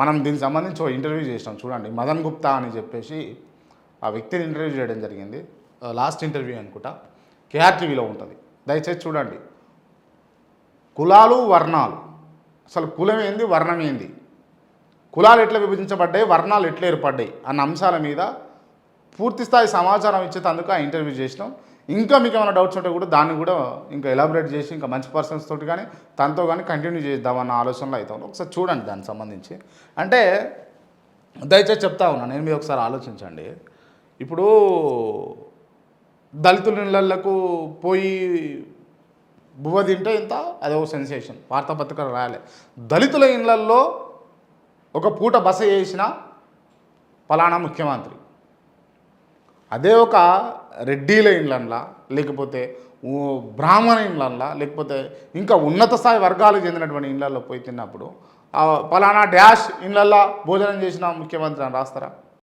మనం దీనికి సంబంధించి ఒక ఇంటర్వ్యూ చేసినాం చూడండి. మదన్ గుప్తా అని చెప్పేసి ఆ వ్యక్తిని ఇంటర్వ్యూ చేయడం జరిగింది. లాస్ట్ ఇంటర్వ్యూ అనుకుంటా. కేఆర్టీవీలో ఉంటుంది. దయచేసి చూడండి. కులాలు వర్ణాలు. అసలు కులం ఏంది వర్ణం ఏంది? కులాలు ఎట్లా విభజించబడ్డాయి వర్ణాలు ఎట్లా ఏర్పడ్డాయి అన్న అంశాల మీద పూర్తి స్థాయి సమాచారం అందుకు ఆ ఇంటర్వ్యూ చేసినాం. ఇంకా మీకు ఏమైనా డౌట్స్ ఉంటే కూడా దాన్ని కూడా ఇంకా ఎలాబరేట్ చేసి ఇంకా మంచి పర్సన్స్ తోటి కానీ తనతో కానీ కంటిన్యూ చేద్దామన్న ఆలోచనలో అవుతాం ఒకసారి చూడండి దానికి సంబంధించి. అంటే దయచేసి చెప్తా ఉన్నా నేను మీరు ఒకసారి ఆలోచించండి. ఇప్పుడు దళితుల ఇళ్ళకు పోయి బువ్వ తింటే ఇంత? అదో సెన్సేషన్ వార్తాపత్రికలు రాయాలి. దళితుల ఇళ్ళల్లో ఒక పూట బస చేసిన ఫలానా ముఖ్యమంత్రి. అదే ఒక రెడ్డీల ఇండ్లన్లా లేకపోతే బ్రాహ్మణ ఇండ్లన్లా లేకపోతే ఇంకా ఉన్నత స్థాయి వర్గాలకు చెందినటువంటి ఇండ్లల్లో పోయి తిన్నప్పుడు పలానా ఫలానా డ్యాష్ ఇండ్లల్లో భోజనం చేసిన ముఖ్యమంత్రి అని రాస్తారా?